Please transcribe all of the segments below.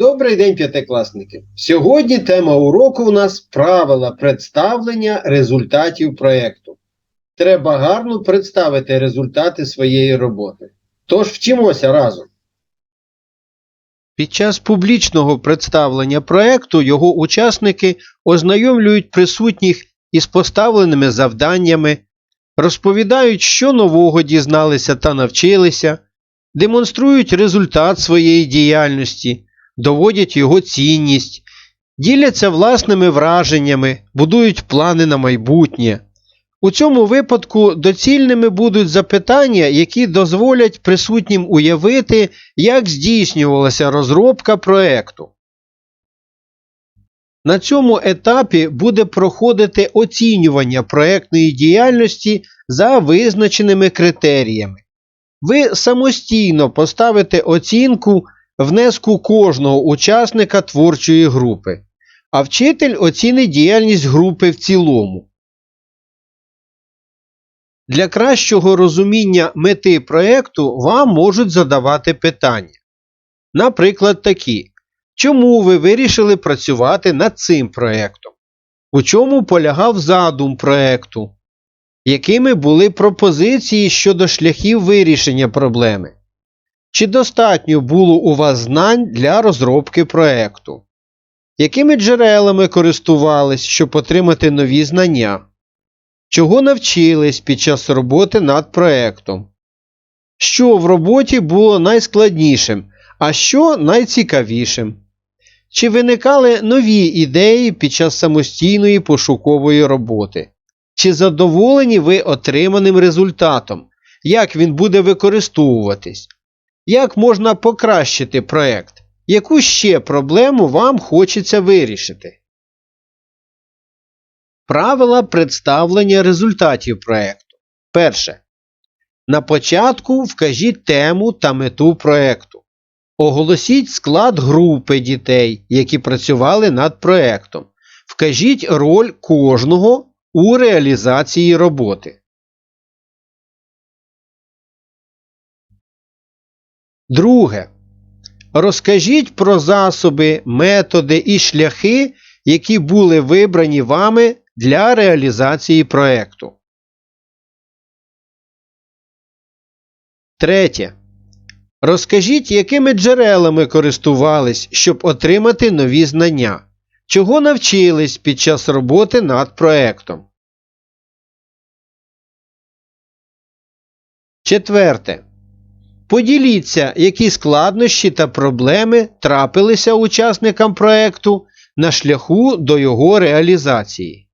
Добрий день, п'ятикласники! Сьогодні тема уроку у нас правила представлення результатів проєкту. Треба гарно представити результати своєї роботи. Тож вчимося разом. Під час публічного представлення проєкту його учасники ознайомлюють присутніх із поставленими завданнями, розповідають, що нового дізналися та навчилися, демонструють результат своєї діяльності, доводять його цінність, діляться власними враженнями, будують плани на майбутнє. У цьому випадку доцільними будуть запитання, які дозволять присутнім уявити, як здійснювалася розробка проекту. На цьому етапі буде проходити оцінювання проектної діяльності за визначеними критеріями. Ви самостійно поставите оцінку внеску кожного учасника творчої групи, а вчитель оцінить діяльність групи в цілому. Для кращого розуміння мети проєкту вам можуть задавати питання. Наприклад, такі. Чому ви вирішили працювати над цим проєктом? У чому полягав задум проєкту? Якими були пропозиції щодо шляхів вирішення проблеми? Чи достатньо було у вас знань для розробки проєкту? Якими джерелами користувались, щоб отримати нові знання? Чого навчились під час роботи над проєктом? Що в роботі було найскладнішим, а що найцікавішим? Чи виникали нові ідеї під час самостійної пошукової роботи? Чи задоволені ви отриманим результатом? Як він буде використовуватись? Як можна покращити проєкт? Яку ще проблему вам хочеться вирішити? Правила представлення результатів проєкту. Перше. На початку вкажіть тему та мету проєкту. Оголосіть склад групи дітей, які працювали над проєктом. Вкажіть роль кожного у реалізації роботи. Друге. Розкажіть про засоби, методи і шляхи, які були вибрані вами для реалізації проєкту. Третє. Розкажіть, якими джерелами користувались, щоб отримати нові знання. Чого навчились під час роботи над проєктом. Четверте. Поділіться, які складнощі та проблеми трапилися учасникам проєкту на шляху до його реалізації.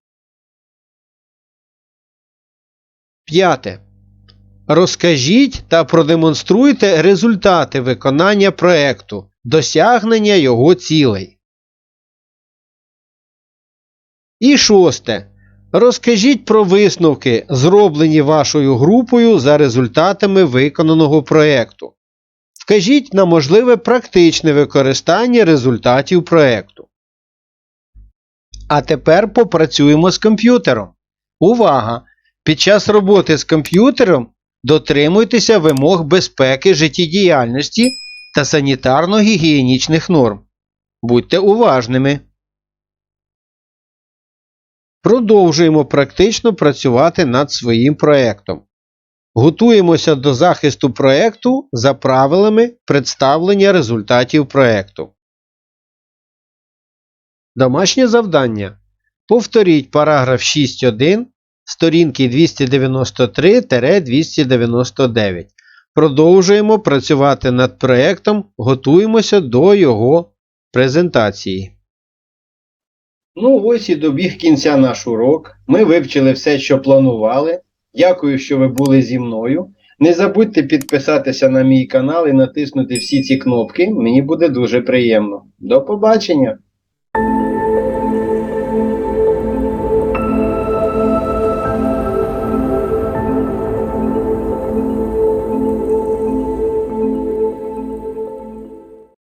П'яте. Розкажіть та продемонструйте результати виконання проєкту, досягнення його цілей. І шосте. Розкажіть про висновки, зроблені вашою групою за результатами виконаного проєкту. Вкажіть на можливе практичне використання результатів проєкту. А тепер попрацюємо з комп'ютером. Увага! Під час роботи з комп'ютером дотримуйтеся вимог безпеки життєдіяльності та санітарно-гігієнічних норм. Будьте уважними. Продовжуємо практично працювати над своїм проєктом. Готуємося до захисту проєкту за правилами представлення результатів проєкту. Домашнє завдання. Повторіть параграф 6.1 сторінки 293-299. Продовжуємо працювати над проєктом, готуємося до його презентації. Ну, ось і добіг кінця наш урок. Ми вивчили все, що планували. Дякую, що ви були зі мною. Не забудьте підписатися на мій канал і натиснути всі ці кнопки. Мені буде дуже приємно. До побачення!